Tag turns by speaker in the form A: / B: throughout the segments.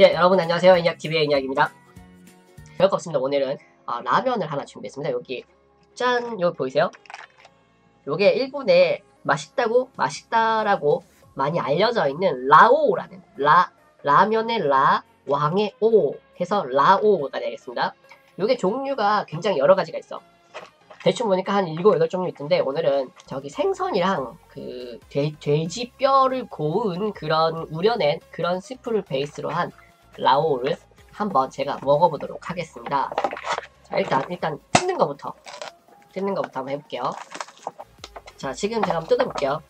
A: 예, 여러분 안녕하세요. 인약TV의 인약입니다. 별거 없습니다. 오늘은 어, 라면을 하나 준비했습니다. 여기 짠! 여기 보이세요? 요게 일본에 맛있다고 맛있다라고 많이 알려져 있는 라오라는 라 라면의 라 왕의 오 해서 라오가 되겠습니다. 요게 종류가 굉장히 여러 가지가 있어. 대충 보니까 한 7, 8종류 있던데 오늘은 저기 생선이랑 그 돼, 돼지 뼈를 고운 그런 우려낸 그런 스프를 베이스로 한 라오를 한번 제가 먹어보도록 하겠습니다. 자, 일단, 일단 뜯는 거부터. 뜯는 거부터 한번 해볼게요. 자, 지금 제가 한번 뜯어볼게요.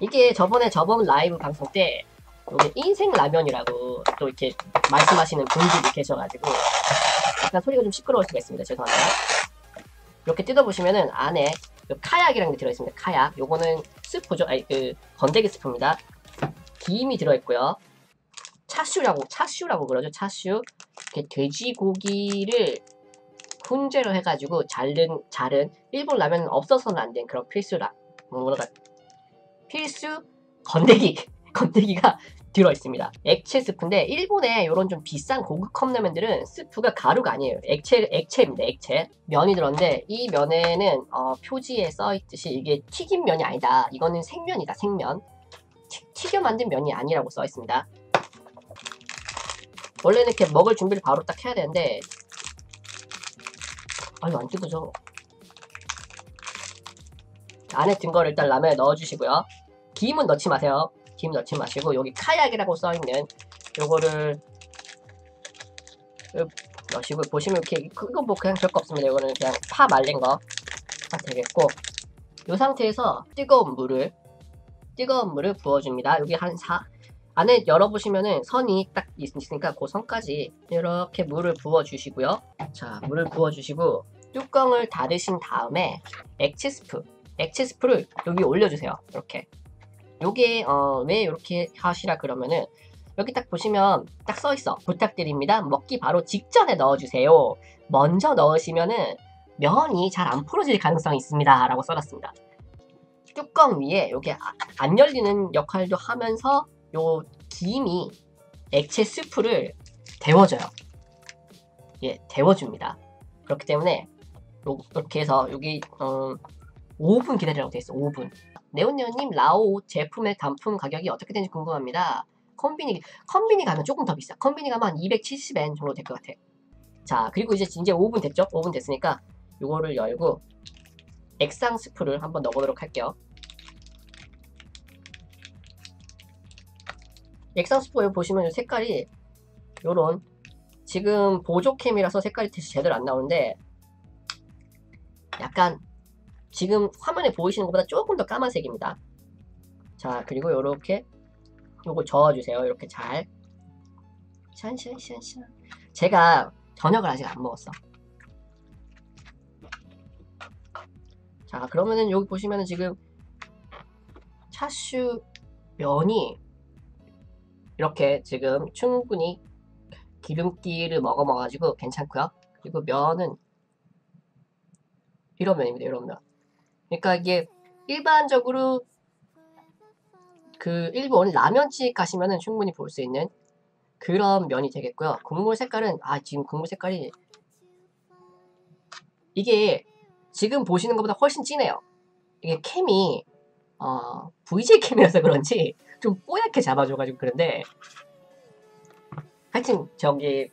A: 이게 저번에 저번 라이브 방송 때, 여기 인생 라면이라고 또 이렇게 말씀하시는 분들이 계셔가지고, 약간 소리가 좀 시끄러울 수가 있습니다. 죄송합니다. 이렇게 뜯어보시면은 안에 카약이라는 게 들어있습니다. 카약. 요거는 스프죠. 아니, 그, 건더기 스프입니다. 김이 들어있고요. 차슈라고 차슈라고 그러죠 차슈 이렇게 돼지고기를 훈제로 해가지고 자른 자른 일본 라면은 없어서는 안 된 그런 필수라 뭐랄까 필수 건더기 건더기가 들어 있습니다. 액체 스프인데 일본에 이런 좀 비싼 고급 컵라면들은 스프가 가루가 아니에요. 액체 액체입니다. 액체 면이 들었는데 이 면에는 어, 표지에 써 있듯이 이게 튀긴 면이 아니다. 이거는 생면이다. 생면 튀, 튀겨 만든 면이 아니라고 써 있습니다. 원래는 이렇게 먹을 준비를 바로 딱 해야 되는데 아유 안 뜯어져 안에 든 거를 일단 라면에 넣어주시고요 김은 넣지 마세요 김 넣지 마시고 여기 카약이라고 써있는 요거를 넣으시고 보시면 이렇게 그거 뭐 그냥 별거 없습니다 이거는 그냥 파 말린 거 되겠고 이 상태에서 뜨거운 물을 뜨거운 물을 부어줍니다 여기 한 4, 안에 열어보시면은 선이 딱 있으니까 그 선까지 이렇게 물을 부어주시고요. 자, 물을 부어주시고 뚜껑을 닫으신 다음에 액체 스프, 액체 스프를 여기 올려주세요. 이렇게. 요게 어, 왜 이렇게 하시라 그러면은 여기 딱 보시면 딱 써있어. 부탁드립니다. 먹기 바로 직전에 넣어주세요. 먼저 넣으시면은 면이 잘 안 풀어질 가능성이 있습니다. 라고 써놨습니다. 뚜껑 위에 이게 안 열리는 역할도 하면서 요 김이 액체 스프를 데워줘요. 예, 데워줍니다. 그렇기 때문에 이렇게 해서 여기 어, 5분 기다리라고 되어 있어. 5분. 네온네온님 라오 제품의 단품 가격이 어떻게 되는지 궁금합니다. 컴비니 컴비니 가면 조금 더 비싸. 컴비니 가면 한 270엔 정도 될 것 같아. 자 그리고 이제 이제 5분 됐죠? 5분 됐으니까 이거를 열고 액상 스프를 한번 넣어보도록 할게요. 엑상스포에 보시면 색깔이 요런 지금 보조캠이라서 색깔이 제대로 안 나오는데 약간 지금 화면에 보이시는 것보다 조금 더 까만색입니다. 자 그리고 요렇게 요거 저어주세요. 이렇게 잘 샨샨샨샨 제가 저녁을 아직 안 먹었어. 자 그러면은 여기 보시면은 지금 차슈 면이 이렇게 지금 충분히 기름기를 먹어 먹어가지고 괜찮고요. 그리고 면은 이런 면입니다. 이런 면. 그러니까 이게 일반적으로 그 일본 라면집 가시면은 충분히 볼 수 있는 그런 면이 되겠고요. 국물 색깔은 아 지금 국물 색깔이 이게 지금 보시는 것보다 훨씬 진해요. 이게 캠이 어, VJ 캠이라서 그런지 좀 뽀얗게 잡아줘가지고 그런데 하여튼 저기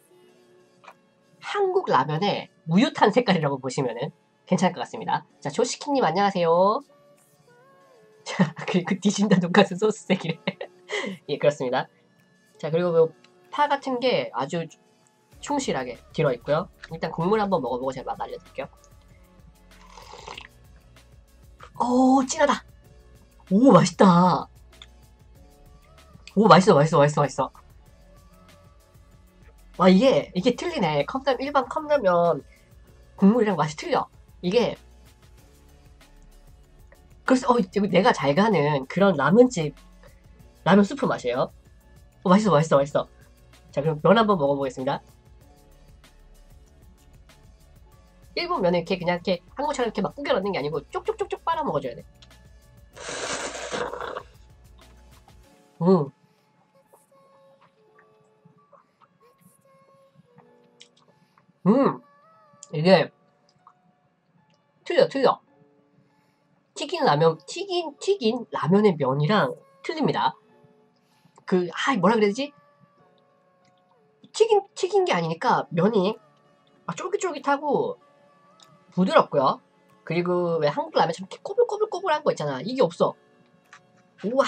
A: 한국 라면의 우유탄 색깔이라고 보시면은 괜찮을 것 같습니다. 자 조시키님 안녕하세요. 자 그리고 그 디진다 돈가스 소스색이래. 예 그렇습니다. 자 그리고 파 같은 게 아주 충실하게 들어있고요. 일단 국물 한번 먹어보고 제가 맛 알려드릴게요. 오 진하다. 오 맛있다. 오 맛있어 맛있어 맛있어 맛있어 와 이게 이게 틀리네 컵라면 일반 컵라면 국물이랑 맛이 틀려 이게 그래서 어 내가 잘 가는 그런 라면집 라면 수프 맛이에요. 어, 맛있어 맛있어 맛있어. 자 그럼 면 한번 먹어보겠습니다. 일본 면을 이렇게 그냥 이렇게 한국처럼 이렇게 막 구겨 넣는 게 아니고 쪽쪽쪽쪽 빨아 먹어줘야 돼. 음. 음. 이게 틀려 틀려. 튀긴 라면 튀긴 튀긴 라면의 면이랑 틀립니다. 그 아 뭐라 그래야 되지? 튀긴 튀긴 게 아니니까 면이 아, 쫄깃쫄깃하고 부드럽고요. 그리고 왜 한국 라면처럼 이렇게 꼬불꼬불꼬불한 거 있잖아. 이게 없어. 우와.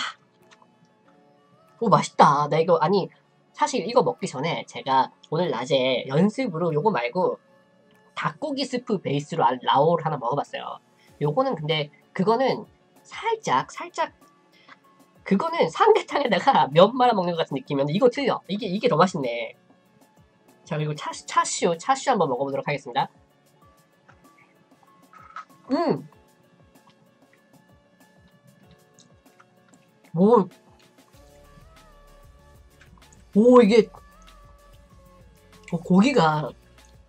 A: 오 맛있다. 나 이거 아니 사실 이거 먹기 전에 제가 오늘 낮에 연습으로 요거 말고 닭고기 스프 베이스로 아- 라오를 하나 먹어봤어요. 요거는 근데 그거는 살짝 살짝 그거는 삼계탕에다가 면 말아 먹는 것 같은 느낌이었는데 이거 틀려. 이게 이게 더 맛있네. 자 그리고 차, 차슈 차슈 한번 먹어보도록 하겠습니다. 음. 오. 오 이게 어, 고기가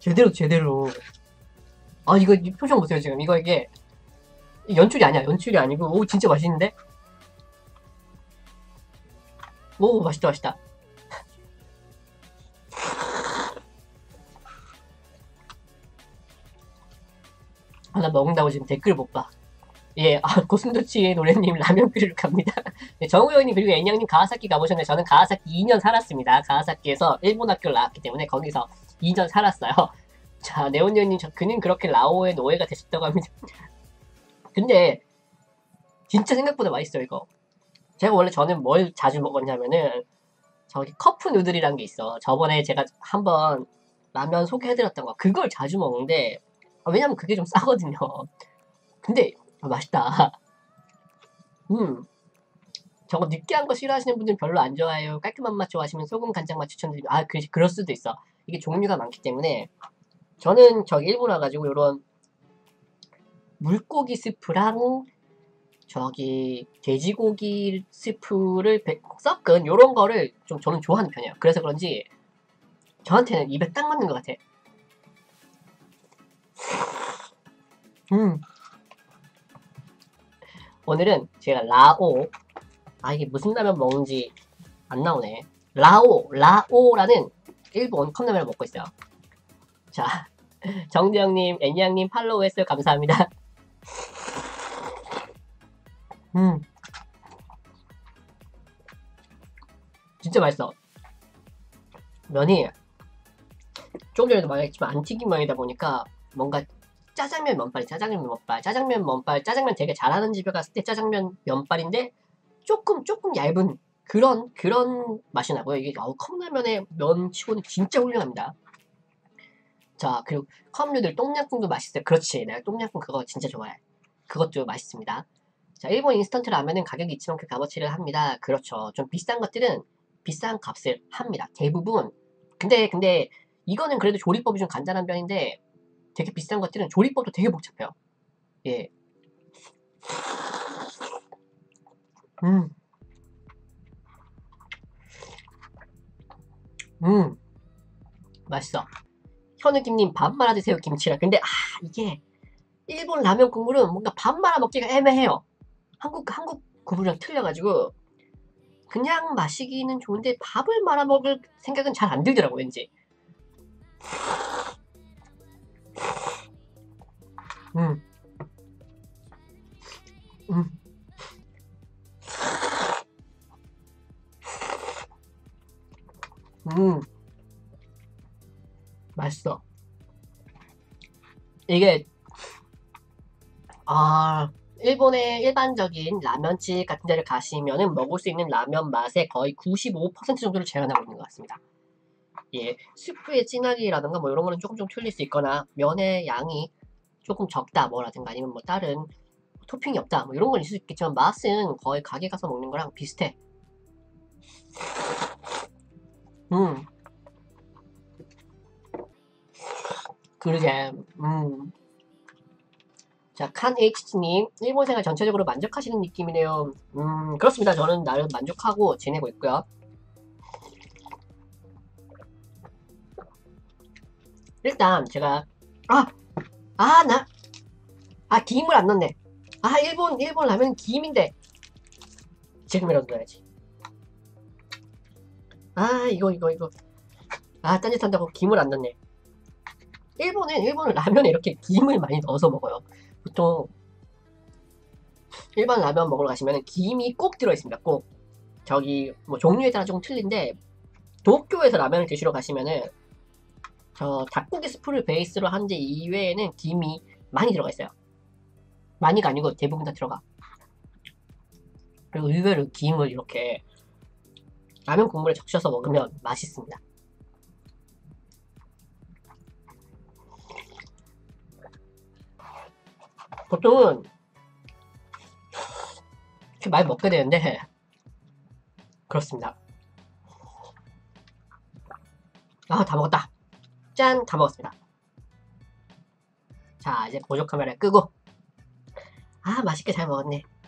A: 제대로 제대로. 아 이거 이 표정 보세요 지금. 이거 이게 연출이 아니야. 연출이 아니고. 오 진짜 맛있는데? 오 맛있다 맛있다. 하나 먹는다고 지금 댓글 못봐 예, 아, 고슴도치의 노래님 라면 끓이러 갑니다. 네, 정우영님 그리고 애냥님 가와사키 가보셨나요? 저는 가와사키 2년 살았습니다. 가와사키에서 일본 학교를 나왔기 때문에 거기서 2년 살았어요. 자, 네온녀님 저 그는 그렇게 라오의 노예가 되셨다고 합니다. 근데 진짜 생각보다 맛있어요 이거. 제가 원래 저는 뭘 자주 먹었냐면은 저기 커프 누들이란 게 있어. 저번에 제가 한번 라면 소개해드렸던 거 그걸 자주 먹는데 아, 왜냐면 그게 좀 싸거든요. 근데 아, 맛있다. 음. 저거 느끼한 거 싫어하시는 분들은 별로 안 좋아해요. 깔끔한 맛 좋아하시면 소금 간장 맛 추천드립니다. 아, 그, 그럴 수도 있어. 이게 종류가 많기 때문에 저는 저기 일본 와가지고 요런 물고기 스프랑 저기 돼지고기 스프를 배- 섞은 요런 거를 좀 저는 좋아하는 편이에요. 그래서 그런지 저한테는 입에 딱 맞는 것 같아. 음. 오늘은 제가 라오. 아 이게 무슨 라면 먹는지 안 나오네. 라오 라오라는 일본 컵라면을 먹고 있어요. 자 정재영님 애니양님 팔로우 했어요 감사합니다. 음. 진짜 맛있어. 면이 조금 전에도 말했지만 안 튀긴 면이다 보니까 뭔가 짜장면 면발이 짜장면 면발. 짜장면 면발 짜장면 되게 잘하는 집에 갔을 때 짜장면 면발인데 조금 조금 얇은 그런 그런 맛이 나고요. 이게 어우, 컵라면의 면치고는 진짜 훌륭합니다. 자 그리고 컵류들 똥냥꿍도 맛있어요. 그렇지. 내가 똥냥꿍 그거 진짜 좋아해. 그것도 맛있습니다. 자 일본 인스턴트 라면은 가격이 있지만 그 값어치를 합니다. 그렇죠. 좀 비싼 것들은 비싼 값을 합니다. 대부분. 근데 근데 이거는 그래도 조리법이 좀 간단한 편인데 되게 비싼 것들은 조리법도 되게 복잡해요. 예. 음. 음. 맛있어. 현우김님 밥 말아 드세요 김치랑. 근데 아 이게 일본 라면 국물은 뭔가 밥 말아 먹기가 애매해요. 한국 한국 국물이랑 틀려가지고 그냥 마시기는 좋은데 밥을 말아 먹을 생각은 잘 안 들더라고 왠지. 음. 음. 음. 맛있어. 이게, 아, 일본의 일반적인 라면집 같은 데를 가시면은 먹을 수 있는 라면 맛의 거의 95% 정도를 재현하고 있는 것 같습니다. 예, 스프의 진하기라든가 뭐 이런 거는 조금 좀 틀릴 수 있거나 면의 양이 조금 적다 뭐라든가 아니면 뭐 다른 토핑이 없다 뭐 이런 건 있을 수 있겠지만 맛은 거의 가게 가서 먹는 거랑 비슷해. 음. 그러게. 음. 자, 칸 HT님, 일본 생활 전체적으로 만족하시는 느낌이네요. 음, 그렇습니다. 저는 나름 만족하고 지내고 있고요. 일단 제가 아, 아, 나, 아, 김을 안 넣네. 아, 일본, 일본 라면 김인데. 지금이라도 넣어야지. 아, 이거, 이거, 이거. 아, 딴짓 한다고 김을 안 넣네. 일본은 일본은 라면에 이렇게 김을 많이 넣어서 먹어요. 보통 일반 라면 먹으러 가시면 김이 꼭 들어있습니다. 꼭 저기 뭐 종류에 따라 좀 틀린데 도쿄에서 라면을 드시러 가시면은 저 닭고기 스프를 베이스로 한데 이외에는 김이 많이 들어가 있어요. 많이가 아니고 대부분 다 들어가. 그리고 의외로 김을 이렇게 라면 국물에 적셔서 먹으면 맛있습니다. 보통은 이렇게 많이 먹게 되는데 그렇습니다. 아, 다 먹었다. 짠, 다 먹었습니다. 자, 이제 보조 카메라 끄고 아, 맛있게 잘 먹었네.